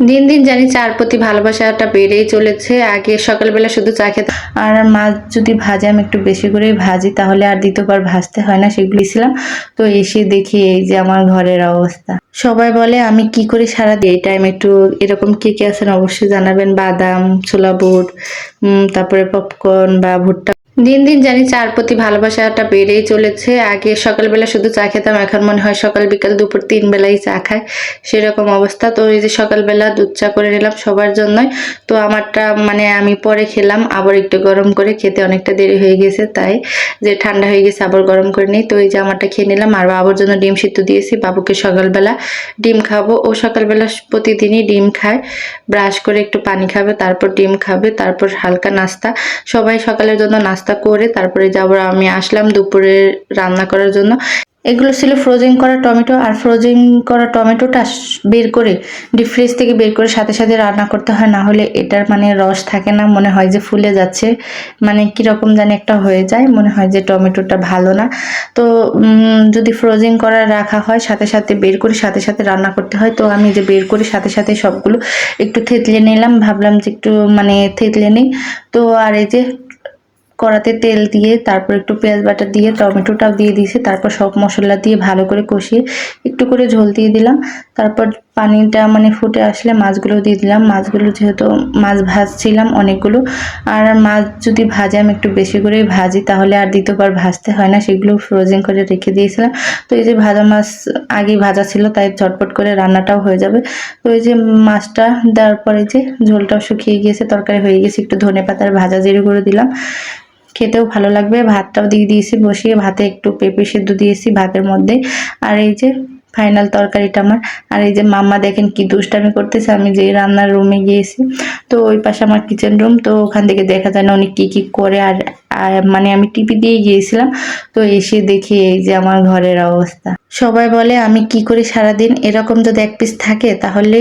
দিন দিন জানি চার প্রতি ভালোবাসাটা বেড়েই চলেছে। আগে সকালবেলা শুধু চা খেতে আর মাছ যদি ভাজে, আমি একটু বেশি করেই ভাজি, তাহলে আর দ্বিতীয়বার ভাজতে হয় না, সেগুলি ছিলাম। তো এসে দেখি এই যে আমার ঘরের অবস্থা। সবাই বলে, আমি কি করে সারা দিই এই টাইম একটু এরকম কে কে আছেন অবশ্যই জানাবেন। বাদাম, ছোলা বুট তারপরে পপকর্ন বা ভুট্টা। দিন দিন জানি চার প্রতি ভালোবাসাটা বেড়েই চলেছে। আগে সকালবেলা শুধু চা খেতাম, এখন মনে হয় সকাল বিকাল দুপুর তিন বেলাই চা খায় সেরকম অবস্থা। তো এই যে সকালবেলা দুধ চা করে নিলাম সবার জন্যই। তো আমারটা মানে আমি পরে খেলাম, আবার একটু গরম করে খেতে অনেকটা দেরি হয়ে গেছে, তাই যে ঠান্ডা হয়ে গেছে আবার গরম করে নিই। তো এই যে আমারটা খেয়ে নিলাম, আর বাবুর জন্য ডিম সিদ্ধ দিয়েছি। বাবুকে সকালবেলা ডিম খাব ও সকালবেলা প্রতিদিনই ডিম খায়, ব্রাশ করে একটু পানি খাবে, তারপর ডিম খাবে, তারপর হালকা নাস্তা। সবাই সকালের জন্য নাস্তা করে তারপরে যাব আমি আসলাম দুপুরে রান্না করার জন্য। এগুলো ছিল ফ্রোজেন করা টমেটো আর ফ্রোজেন করা টমেটোটা বের করে ডিপ ফ্রিজ থেকে বের করে সাথে সাথে রান্না করতে হয়, না হলে এটার মানে রস থাকে না, মনে হয় যে ফুলে যাচ্ছে। মানে কীরকম জানি একটা হয়ে যায়, মনে হয় যে টমেটোটা ভালো না। তো যদি ফ্রোজেন করা রাখা হয়, সাথে সাথে বের করে সাথে সাথে রান্না করতে হয়, তো আমি যে বের করে সাথে সাথে সবগুলো একটু থেতলে নিলাম, ভাবলাম যে একটু মানে থেতলে নিই। তো আর এই যে কড়াতে তেল দিয়ে, তারপর একটু পেঁয়াজ বাটা দিয়ে, টমেটোটাও দিয়ে দিয়েছি, তারপর সব মশলা দিয়ে ভালো করে কষিয়ে একটু করে ঝোল দিয়ে দিলাম। তারপর পানিটা মানে ফুটে আসলে মাছগুলো দিয়ে দিলাম। মাছগুলো যেহেতু মাছ ভাজছিলাম অনেকগুলো, আর মাছ যদি ভাজে আমি একটু বেশি করেই ভাজি, তাহলে আর দ্বিতীয়বার ভাজতে হয় না। সেগুলো ফ্রোজেন করে রেখে দিয়েছিলাম। তো এই যে ভাজা মাছ আগে ভাজা ছিল, তাই ঝটপট করে রান্নাটাও হয়ে যাবে। তো এই যে মাছটা দেওয়ার পরে যে ঝোলটাও শুকিয়ে গিয়েছে, তরকারি হয়ে গেছে, একটু ধনে পাতার ভাজা জিরে করে দিলাম। খেতেও ভালো লাগবে। ভাতটাও দিয়ে দিয়েছি, বসিয়ে ভাতে একটু পেঁপে সেদ্ধ দিয়েছি ভাতের মধ্যে। আর এই যে ফাইনাল তরকারিটা আমার। আর এই যে মাম্মা দেখেন কি দুষ্টামি করতেছে, আমি যে রান্নার রুমে গিয়েছি, তো ওই পাশে আমার কিচেন রুম তো ওখান থেকে দেখা যায় না উনি কী কী করে আর মানে আমি টিপি দিয়ে গিয়েছিলাম, তো এসে দেখি এই যে আমার ঘরের অবস্থা। সবাই বলে, আমি কি করি সারাদিন? এরকম যদি এক পিস থাকে, তাহলে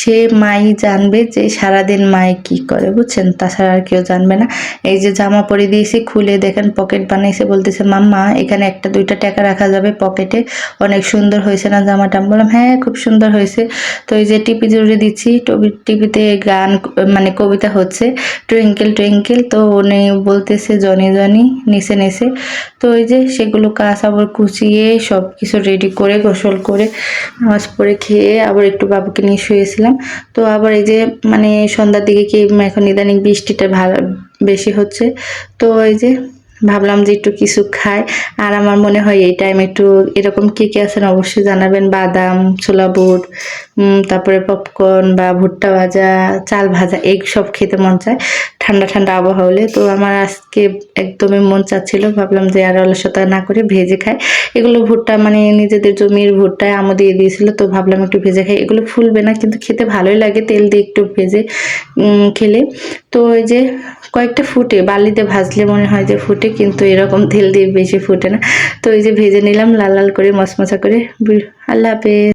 সে মাই জানবে যে সারাদিন মাই কি করে, বুঝছেন? তাছাড়া আর কেউ জানবে না। এই যে জামা পরে দিয়েছি, খুলে দেখেন পকেট বানাইছে, বলতেছে, মাম্মা, এখানে একটা দুইটা টাকা রাখা যাবে পকেটে অনেক সুন্দর হয়েছে না জামাটা বললাম হ্যাঁ খুব সুন্দর হয়েছে। তো এই যে টিপি জুড়ে দিচ্ছি টিভিতে গান মানে কবিতা হচ্ছে, টুইঙ্কেল টুইঙ্কেল। তো উনি বলতেছে, জনি জনি, নিচে নিচে। তো ওই যে সেগুলো কাজ আবার কুচিয়ে সব কিছু রেডি করে, গোসল করে, নামাজ পড়ে খেয়ে আবার একটু বাবুকে নিয়ে শুয়েছিলাম। তো আবার এই যে মানে সন্ধ্যার দিকে কি এখন ইদানিং বৃষ্টিটা ভালো বেশি হচ্ছে। তো এই যে ভাবলাম যে একটু কিছু খাই। আর আমার মনে হয় এই টাইম একটু এরকম কে কে আছেন অবশ্যই জানাবেন। বাদাম, ছোলা বুট তারপরে পপকর্ন বা ভুট্টা ভাজা, চাল ভাজা, এই সব খেতে মন চায়। ঠান্ডা ঠান্ডা আবহাওয়া হলে তো আমার আজকে একদমই মন চাচ্ছিল, ভাবলাম যে আর অলসতা না করে ভেজে খাই। এগুলো ভুট্টা মানে নিজেদের জমির ভুট্টায় আমও দিয়ে দিয়েছিল, তো ভাবলাম একটু ভেজে খাই। এগুলো ফুলবে না, কিন্তু খেতে ভালোই লাগে, তেল দিয়ে একটু ভেজে খেলে। তো ওই যে কয়েকটা ফুটে, বালিতে ভাজলে মনে হয় যে ফুটে, কিন্তু এরকম তেল দিয়ে বেশি ফুটে না। তো ওই যে ভেজে নিলাম, লাল লাল করে মশমশা করে। আল্লাহ হাফেজ।